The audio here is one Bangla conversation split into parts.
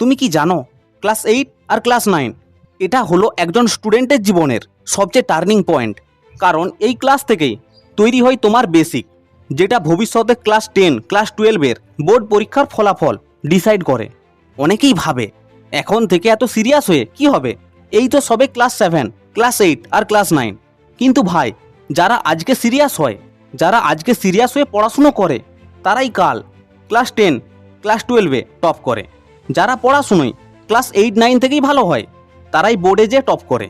তুমি কি জানো ক্লাস এইট আর ক্লাস নাইন এটা হলো একজন স্টুডেন্টের জীবনের সবচেয়ে টার্নিং পয়েন্ট কারণ এই ক্লাস থেকেই তৈরি হয় তোমার বেসিক যেটা ভবিষ্যতে ক্লাস টেন ক্লাস টুয়েলভের বোর্ড পরীক্ষার ফলাফল ডিসাইড করে। অনেকেই ভাবে, এখন থেকে এত সিরিয়াস হয়ে কি হবে? এই তো সবে ক্লাস সেভেন ক্লাস এইট আর ক্লাস নাইন কিন্তু ভাই, যারা আজকে সিরিয়াস হয়, যারা আজকে সিরিয়াস হয়ে পড়াশুনো করে, তারাই কাল ক্লাস টেন ক্লাস টুয়েলভে টপ করে। যারা পড়াশুনোয় ক্লাস এইট, নাইন থেকেই ভালো হয়, তারাই বোর্ডে যে টপ করে।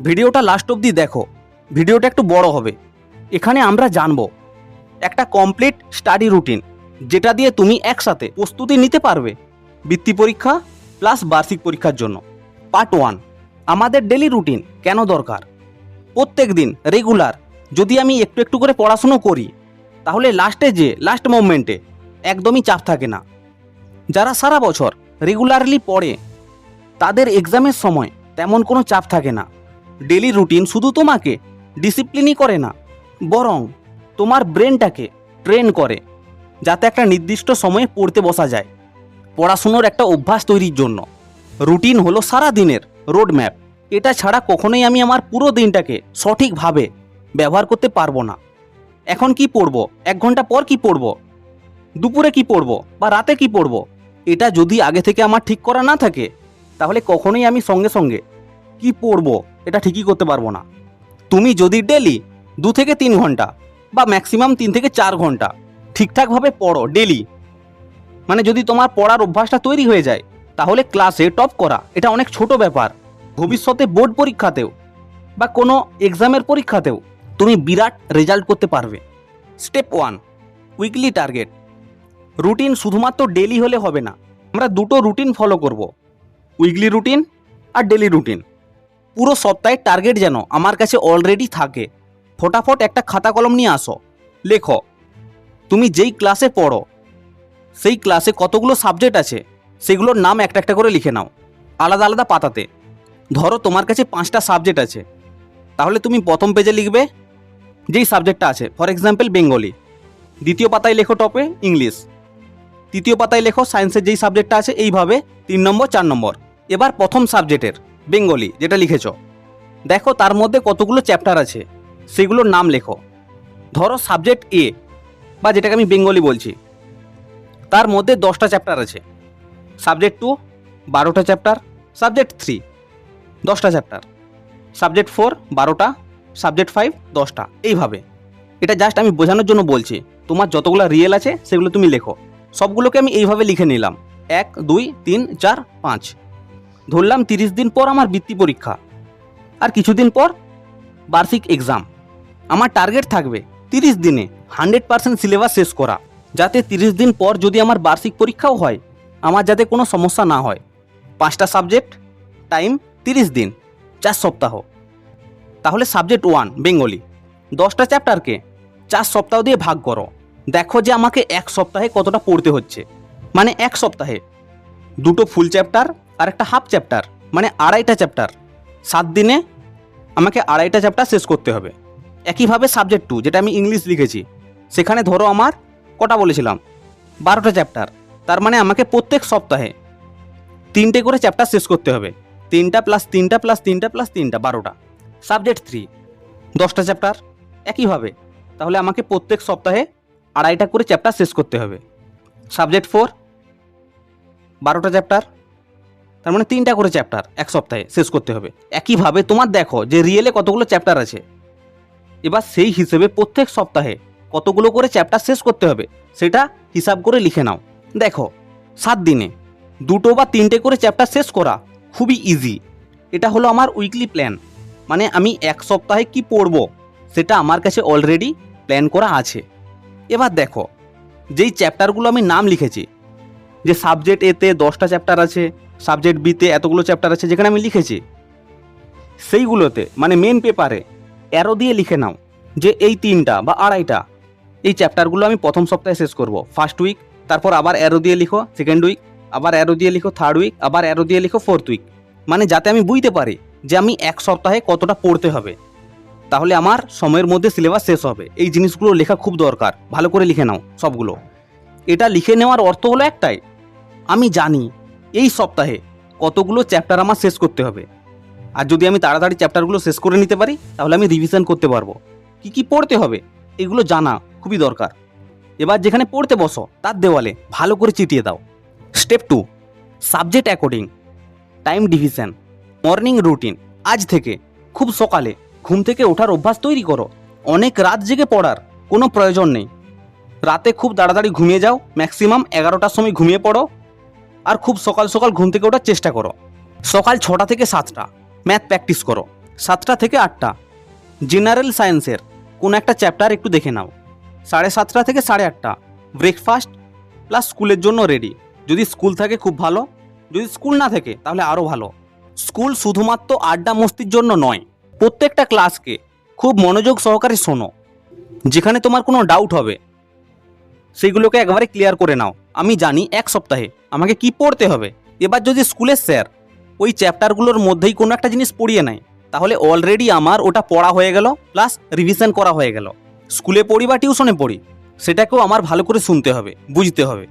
ভিডিওটা লাস্ট অবধি দেখো, ভিডিওটা একটু বড় হবে। এখানে আমরা জানব, একটা কমপ্লিট স্টাডি রুটিন যেটা দিয়ে তুমি একসাথে প্রস্তুতি নিতে পারবে, বৃত্তি পরীক্ষা প্লাস বার্ষিক পরীক্ষার জন্য। পার্ট ওয়ান আমাদের ডেলি রুটিন কেন দরকার? প্রত্যেক দিন রেগুলার যদি আমি একটু একটু করে পড়াশুনো করি, তাহলে লাস্টে যে লাস্ট মোমেন্টে একদমই চাপ থাকে না। যারা সারা বছর রেগুলারলি পড়ে, তাদের এক্সামের সময় তেমন কোনো চাপ থাকে না। ডেলি রুটিন শুধু তোমাকে ডিসিপ্লিনই করে না, বরং তোমার ব্রেনটাকে ট্রেন করে, যাতে একটা নির্দিষ্ট সময়ে পড়তে বসা যায়। পড়াশুনোর একটা অভ্যাস তৈরির জন্য। রুটিন হলো সারা দিনের রোড ম্যাপ এটা ছাড়া কখনোই আমি আমার পুরো দিনটাকে সঠিকভাবে ব্যবহার করতে পারব না। এখন কি পড়ব? এক ঘণ্টা পর কি পড়ব? দুপুরে কি পড়ব? বা রাতে কি পড়ব? এটা যদি আগে থেকে আমার ঠিক করা না থাকে, তাহলে কখনোই আমি সঙ্গে সঙ্গে কি পড়ব এটা ঠিকই করতে পারব না। তুমি যদি ডেলি দু থেকে তিন ঘণ্টা বা ম্যাক্সিমাম তিন থেকে চার ঘণ্টা ঠিকঠাকভাবে পড়ো ডেলি মানে যদি তোমার পড়ার অভ্যাসটা তৈরি হয়ে যায়, তাহলে ক্লাসে টপ করা এটা অনেক ছোট ব্যাপার। ভবিষ্যতে বোর্ড পরীক্ষাতেও বা কোনো এক্সামের পরীক্ষাতেও তুমি বিরাট রেজাল্ট করতে পারবে। Step one, weekly target. Routine শুধুমাত্র ডেলি হলে হবে না। আমরা দুটো রুটিন ফলো করব। উইকলি রুটিন আর ডেলি রুটিন। পুরো সপ্তাহের টার্গেট যেন আমার কাছে অলরেডি থাকে। ফটাফট একটা খাতা কলম নিয়ে আসো। লেখো, তুমি যেই ক্লাসে পড়ো, সেই ক্লাসে কতগুলো সাবজেক্ট আছে, সেগুলোর নাম একটা একটা করে লিখে নাও। আলাদা আলাদা পাতাতে। ধরো তোমার কাছে পাঁচটা সাবজেক্ট আছে। তাহলে তুমি প্রথম পেজে লিখবে যেই সাবজেক্টটা আছে ফর এক্সাম্পল বেঙ্গলি দ্বিতীয় পাতায় লেখো টপে ইংলিশ তৃতীয় পাতায় লেখো সায়েন্সের যেই সাবজেক্টটা আছে এইভাবে, তিন নম্বর, চার নম্বর। এবার প্রথম সাবজেক্টের বেঙ্গলি, যেটা লিখেছ। দেখো, তার মধ্যে কতগুলো চ্যাপ্টার আছে, সেগুলোর নাম লেখো। ধরো সাবজেক্ট এ বা যেটাকে আমি বেঙ্গলি বলছি। তার মধ্যে দশটা চ্যাপ্টার আছে। সাবজেক্ট টু বারোটা চ্যাপ্টার সাবজেক্ট থ্রি দশটা চ্যাপ্টার সাবজেক্ট ফোর বারোটা সাবজেক্ট ফাইভ দশটা। এইভাবে। এটা জাস্ট আমি বোঝানোর জন্য বলছি। তোমার যতগুলো রিয়েল আছে, সেগুলো তুমি লেখো। সবগুলোকে আমি এইভাবে লিখে নিলাম। এক, দুই, তিন, চার, পাঁচ। ধরলাম তিরিশ দিন পর আমার বৃত্তি পরীক্ষা। আর কিছুদিন পর বার্ষিক এক্সাম আমার টার্গেট থাকবে তিরিশ দিনে হান্ড্রেড পার্সেন্ট সিলেবাস শেষ করা। যাতে তিরিশ দিন পর যদি আমার বার্ষিক পরীক্ষাও হয়, আমার যাতে কোনো সমস্যা না হয়। পাঁচটা সাবজেক্ট টাইম তিরিশ দিন, চার সপ্তাহ। তাহলে সাবজেক্ট ওয়ান বেঙ্গলি দশটা চ্যাপ্টারকে চার সপ্তাহ দিয়ে ভাগ করো। দেখো যে আমাকে এক সপ্তাহে কতটা পড়তে হচ্ছে। মানে এক সপ্তাহে। দুটো ফুল চ্যাপ্টার আর একটা হাফ চ্যাপ্টার মানে আড়াইটা চ্যাপ্টার সাত দিনে আমাকে আড়াইটা চ্যাপ্টার শেষ করতে হবে। একইভাবে সাবজেক্ট টু যেটা আমি ইংলিশ লিখেছি। সেখানে ধরো আমার কটা বলেছিলাম? বারোটা চ্যাপ্টার তার মানে আমাকে প্রত্যেক সপ্তাহে তিনটে করে চ্যাপ্টার শেষ করতে হবে। তিনটা প্লাস তিনটা প্লাস তিনটা প্লাস তিনটা, বারোটা। সাবজেক্ট থ্রি দশটা চ্যাপ্টার একইভাবে। তাহলে আমাকে প্রত্যেক সপ্তাহে আড়াইটা করে চ্যাপ্টার শেষ করতে হবে। সাবজেক্ট ফোর বারোটা চ্যাপ্টার তার মানে তিনটা করে চ্যাপ্টার এক সপ্তাহে শেষ করতে হবে। একইভাবে তোমার দেখো যে রিয়েলে কতগুলো চ্যাপ্টার আছে। এবার সেই হিসেবে প্রত্যেক সপ্তাহে কতগুলো করে চ্যাপ্টার শেষ করতে হবে, সেটা হিসাব করে লিখে নাও। দেখো, সাত দিনে দুটো বা তিনটে করে চ্যাপ্টার শেষ করা খুবই ইজি এটা হলো আমার উইকলি প্ল্যান মানে আমি এক সপ্তাহে কি পড়ব, সেটা আমার কাছে অলরেডি প্ল্যান করা আছে। এবার দেখো, যেই চ্যাপ্টারগুলো আমি নাম লিখেছি, যে সাবজেক্ট এতে দশটা চ্যাপ্টার আছে সাবজেক্ট বিতে এতগুলো চ্যাপ্টার আছে যেখানে আমি লিখেছি, সেইগুলোতে মানে মেন পেপারে অ্যারো দিয়ে লিখে নাও যে এই তিনটা বা আড়াইটা, এই চ্যাপ্টারগুলো আমি প্রথম সপ্তাহে শেষ করব। ফার্স্ট উইক তারপর আবার অ্যারো দিয়ে লিখো সেকেন্ড উইক আবার অ্যারো দিয়ে লিখো থার্ড উইক আবার অ্যারো দিয়ে লিখো ফোর্থ উইক মানে যাতে আমি বুঝতে পারি যে আমি এক সপ্তাহে কতটা পড়তে হবে। তাহলে আমার সময়ের মধ্যে সিলেবাস শেষ হবে। এই জিনিসগুলো লেখা খুব দরকার। ভালো করে লিখে নাও সবগুলো। এটা লিখে নেওয়ার অর্থ হলো একটাই। আমি জানি এই সপ্তাহে কতগুলো চ্যাপ্টার আমার শেষ করতে হবে। আর যদি আমি তাড়াতাড়ি চ্যাপ্টারগুলো শেষ করে নিতে পারি, তাহলে আমি রিভিশন করতে পারব। কি কি পড়তে হবে? এগুলো জানা খুবই দরকার। এবার যেখানে পড়তে বসো, তার দেওয়ালে ভালো করে চিটিয়ে দাও। Step two subject according time division morning routine আজ থেকে, খুব সকালে ঘুম থেকে ওঠার অভ্যাস তৈরি করো। অনেক রাত জেগে পড়ার কোনো প্রয়োজন নেই। রাতে খুব তাড়াতাড়ি ঘুমিয়ে যাও ম্যাক্সিমাম এগারোটার সময় ঘুমিয়ে পড়ো আর খুব সকাল সকাল ঘুম থেকে ওঠার চেষ্টা করো। সকাল ছটা থেকে সাতটা ম্যাথ প্র্যাকটিস করো। সাতটা থেকে আটটা জেনারেল সায়েন্সের কোনো একটা চ্যাপ্টার একটু দেখে নাও। সাড়ে সাতটা থেকে সাড়ে আটটা ব্রেকফাস্ট প্লাস স্কুলের জন্য রেডি যদি স্কুল থাকে খুব ভালো, যদি স্কুল না থাকে তাহলে আরও ভালো। স্কুল শুধুমাত্র আড্ডা মস্তির জন্য নয় প্রত্যেকটা ক্লাসকে খুব মনোযোগ সহকারে শোনো। যেখানে তোমার কোনো ডাউট হবে, সেইগুলোকে একবারে ক্লিয়ার করে নাও। আমি জানি এক সপ্তাহে আমাকে কি পড়তে হবে। এবার যদি স্কুলের স্যার ওই চ্যাপ্টারগুলোর মধ্যেই কোনো একটা জিনিস পড়িয়ে নেয়, তাহলে অলরেডি আমার ওটা পড়া হয়ে গেল প্লাস রিভিশন করা হয়ে গেল। স্কুলে পড়ি বা টিউশনে পড়ি, সেটাকেও আমার ভালো করে শুনতে হবে, বুঝতে হবে।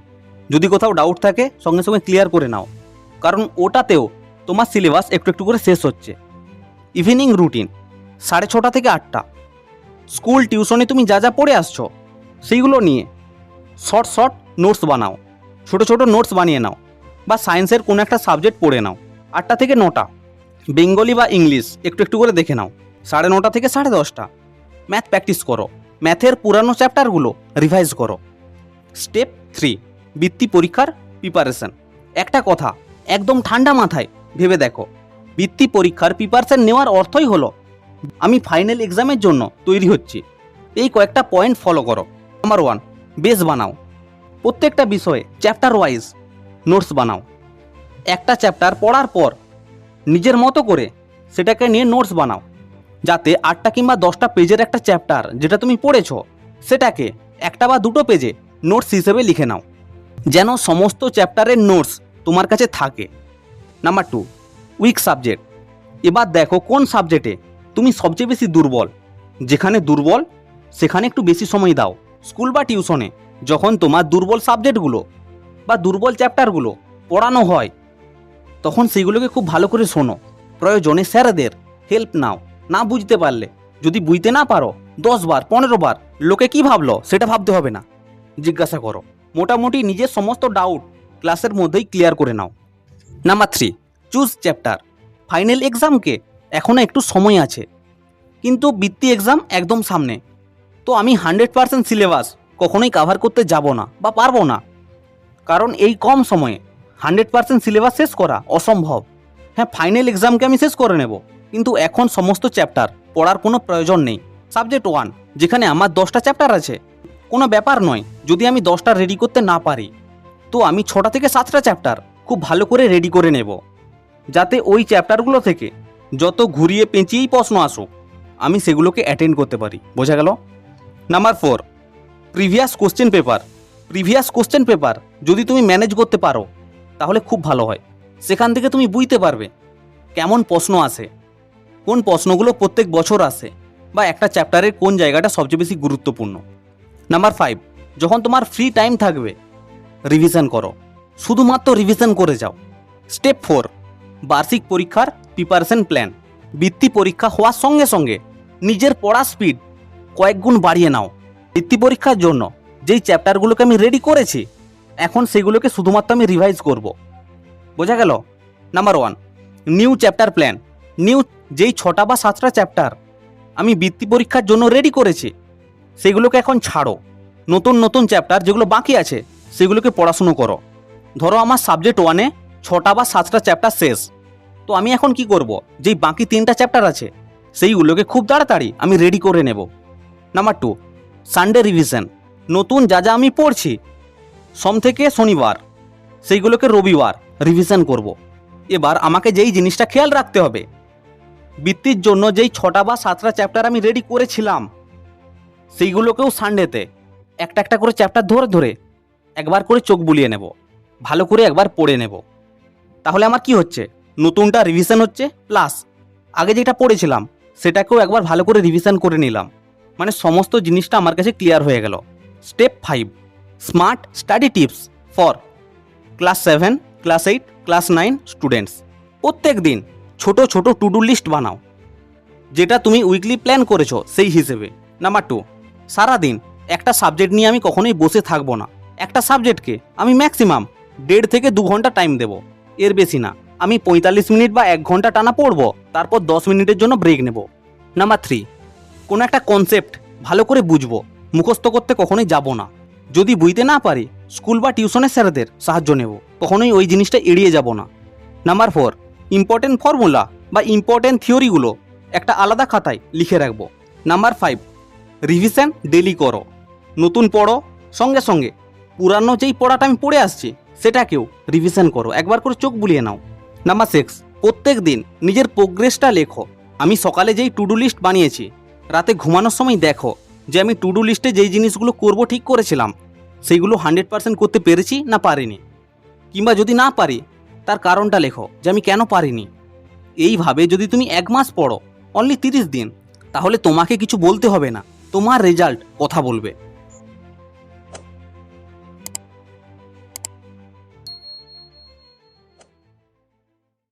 যদি কোথাও ডাউট থাকে, সঙ্গে সঙ্গে ক্লিয়ার করে নাও। কারণ ওটাতেও তোমার সিলেবাস একটু একটু করে শেষ হচ্ছে। ইভিনিং রুটিন সাড়ে ছটা থেকে আটটা। স্কুল টিউশনে তুমি যা যা পড়ে আসছো, সেইগুলো নিয়ে শর্ট শর্ট নোটস বানাও, ছোট ছোট নোটস বানিয়ে নাও বা সায়েন্সের কোনো একটা সাবজেক্ট পড়ে নাও। আটটা থেকে নটা বেঙ্গলি বা ইংলিশ একটু একটু করে দেখে নাও, সাড়ে নটা থেকে সাড়ে দশটা। ম্যাথ প্র্যাকটিস করো ম্যাথের পুরানো চ্যাপ্টারগুলো রিভাইজ করো। স্টেপ থ্রি বৃত্তি পরীক্ষার প্রিপারেশন একটা কথা, একদম ঠান্ডা মাথায় ভেবে দেখো বৃত্তি পরীক্ষার প্রিপারেশন নেওয়ার অর্থই হলো, আমি ফাইনাল এক্সামের জন্য তৈরি হচ্ছি। এই কয়েকটা পয়েন্ট ফলো করো। নাম্বার ওয়ান বেস বানাও। প্রত্যেকটা বিষয়ে চ্যাপ্টার ওয়াইজ নোটস বানাও। একটা চ্যাপ্টার পড়ার পর নিজের মতো করে সেটাকে নিয়ে নোটস বানাও, যাতে আটটা কিংবা দশটা পেজের একটা চ্যাপ্টার যেটা তুমি পড়েছ, সেটাকে একটা বা দুটো পেজে নোটস হিসেবে লিখে নাও। যেন সমস্ত চ্যাপ্টারের নোটস তোমার কাছে থাকে। নাম্বার টু উইক সাবজেক্ট এবার দেখো কোন সাবজেক্টে তুমি সবচেয়ে বেশি দুর্বল। যেখানে দুর্বল, সেখানে একটু বেশি সময় দাও। স্কুল বা টিউশনে যখন তোমার দুর্বল সাবজেক্টগুলো বা দুর্বল চ্যাপ্টারগুলো পড়ানো হয়, তখন সেগুলোকে খুব ভালো করে শোনো। প্রয়োজনে স্যারদের হেল্প নাও। না বুঝতে পারলে, যদি বুঝতে না পারো, দশ বার, পনেরো বার লোকে কি ভাবলো সেটা ভাবতে হবে না। জিজ্ঞাসা করো। মোটামুটি নিজের সমস্ত ডাউট ক্লাসের মধ্যেই ক্লিয়ার করে নাও। Number three choose chapter. Final এক্সামকে এখনও একটু সময় আছে। কিন্তু বৃত্তি এক্সাম একদম সামনে। তো আমি হান্ড্রেড পার্সেন্ট সিলেবাস কখনোই কাভার করতে যাব না বা পারব না। কারণ এই কম সময়ে হান্ড্রেড পার্সেন্ট সিলেবাস শেষ করা অসম্ভব। হ্যাঁ ফাইনাল এক্সামকে আমি শেষ করে নেব। কিন্তু এখন সমস্ত চ্যাপ্টার পড়ার কোনো প্রয়োজন নেই। সাবজেক্ট ওয়ান, যেখানে আমার দশটা চ্যাপ্টার আছে। কোনো ব্যাপার নয়, যদি আমি দশটা রেডি করতে না পারি, তো আমি ছটা থেকে সাতটা চ্যাপ্টার খুব ভালো করে রেডি করে নেব। যাতে ওই চ্যাপ্টারগুলো থেকে যত ঘুরিয়ে পেঁচিয়েই প্রশ্ন আসুক, আমি সেগুলোকে অ্যাটেন্ড করতে পারি। বোঝা গেল? Number four previous question paper previous question paper যদি তুমি ম্যানেজ করতে পারো, তাহলে খুব ভালো হয়। সেখান থেকে তুমি বুঝতে পারবে কেমন প্রশ্ন আসে, কোন প্রশ্নগুলো প্রত্যেক বছর আসে, বা একটা চ্যাপ্টারের কোন জায়গাটা সবচেয়ে বেশি গুরুত্বপূর্ণ। নাম্বার ফাইভ যখন তোমার ফ্রি টাইম থাকবে রিভিশন করো। শুধুমাত্র রিভিশন করে যাও। স্টেপ ফোর বার্ষিক পরীক্ষার প্রিপারেশন প্ল্যান বৃত্তি পরীক্ষা হওয়ার সঙ্গে সঙ্গে নিজের পড়া স্পিড কয়েক গুণ বাড়িয়ে নাও। বৃত্তি পরীক্ষার জন্য যেই চ্যাপ্টারগুলোকে আমি রেডি করেছি, এখন সেগুলোকে শুধুমাত্র আমি রিভাইজ করব। বোঝা গেল? Number one new chapter plan new যেই ছটা বা সাতটা চ্যাপ্টার আমি বৃত্তি পরীক্ষার জন্য রেডি করেছি, সেগুলোকে এখন ছাড়ো। নতুন নতুন চ্যাপ্টার যেগুলো বাকি আছে, সেগুলোকে পড়াশুনো করো। ধরো আমার সাবজেক্ট ওয়ানে ছটা বা সাতটা চ্যাপ্টার শেষ। তো আমি এখন কি করব? যেই বাকি তিনটা চ্যাপ্টার আছে, সেইগুলোকে খুব তাড়াতাড়ি আমি রেডি করে নেব। নাম্বার টু সানডে রিভিশন নতুন যা যা আমি পড়ছি, সোম থেকে শনিবার, সেইগুলোকে রবিবার রিভিশন করব। এবার আমাকে যেই জিনিসটা খেয়াল রাখতে হবে, বৃত্তির জন্য যেই ছটা বা সাতটা চ্যাপ্টার আমি রেডি করেছিলাম, সেইগুলোকেও সানডেতে একটা একটা করে চ্যাপ্টার ধরে ধরে একবার করে চোখ বুলিয়ে নেব, ভালো করে একবার পড়ে নেব। তাহলে আমার কি হচ্ছে? নতুনটা রিভিশন হচ্ছে প্লাস আগে যেটা পড়েছিলাম, সেটাকেও একবার ভালো করে রিভিশন করে নিলাম। মানে সমস্ত জিনিসটা আমার কাছে ক্লিয়ার হয়ে গেল। Step five smart study tips for class seven class eight class nine students প্রত্যেক দিন ছোট ছোট টু ডু লিস্ট বানাও। যেটা তুমি উইকলি প্ল্যান করেছ সেই হিসেবে। নাম্বার টু সারাদিন একটা সাবজেক্ট নিয়ে আমি কখনোই বসে থাকব না। একটা সাবজেক্টকে আমি ম্যাক্সিমাম দেড় থেকে দু ঘণ্টা টাইম দেবো। এর বেশি না। আমি পঁয়তাল্লিশ মিনিট বা এক ঘণ্টা টানা পড়ব, তারপর দশ মিনিটের জন্য ব্রেক নেব। নাম্বার থ্রি কোনো একটা কনসেপ্ট ভালো করে বুঝব, মুখস্থ করতে কখনোই যাব না। যদি বুঝতে না পারি, স্কুল বা টিউশনের স্যারদের সাহায্য নেব, কখনোই ওই জিনিসটা এড়িয়ে যাব না। নাম্বার ফোর ইম্পর্টেন্ট ফর্মুলা বা ইম্পর্টেন্ট থিওরিগুলো একটা আলাদা খাতায় লিখে রাখব। নাম্বার ফাইভ রিভিশন ডেলি করো। নতুন পড়ো, সঙ্গে সঙ্গে পুরানো যেই পড়াটা আমি পড়ে আসছি সেটাকেও রিভিশন করো, একবার করে চোখ বুলিয়ে নাও। নাম্বার সিক্স প্রত্যেক দিন নিজের প্রোগ্রেসটা লেখো। আমি সকালে যেই টু ডু লিস্ট বানিয়েছি, রাতে ঘুমানোর সময় দেখো যে আমি টু ডু লিস্টে যেই জিনিসগুলো করব ঠিক করেছিলাম, সেইগুলো হান্ড্রেড পার্সেন্ট করতে পেরেছি না পারিনি? কিংবা যদি না পারি, তার কারণটা লেখো যে আমি কেন পারিনি? এইভাবে যদি তুমি এক মাস পড়ো অনলি তিরিশ দিন, তাহলে তোমাকে কিছু বলতে হবে না। তোমার রেজাল্ট কথা বলবে।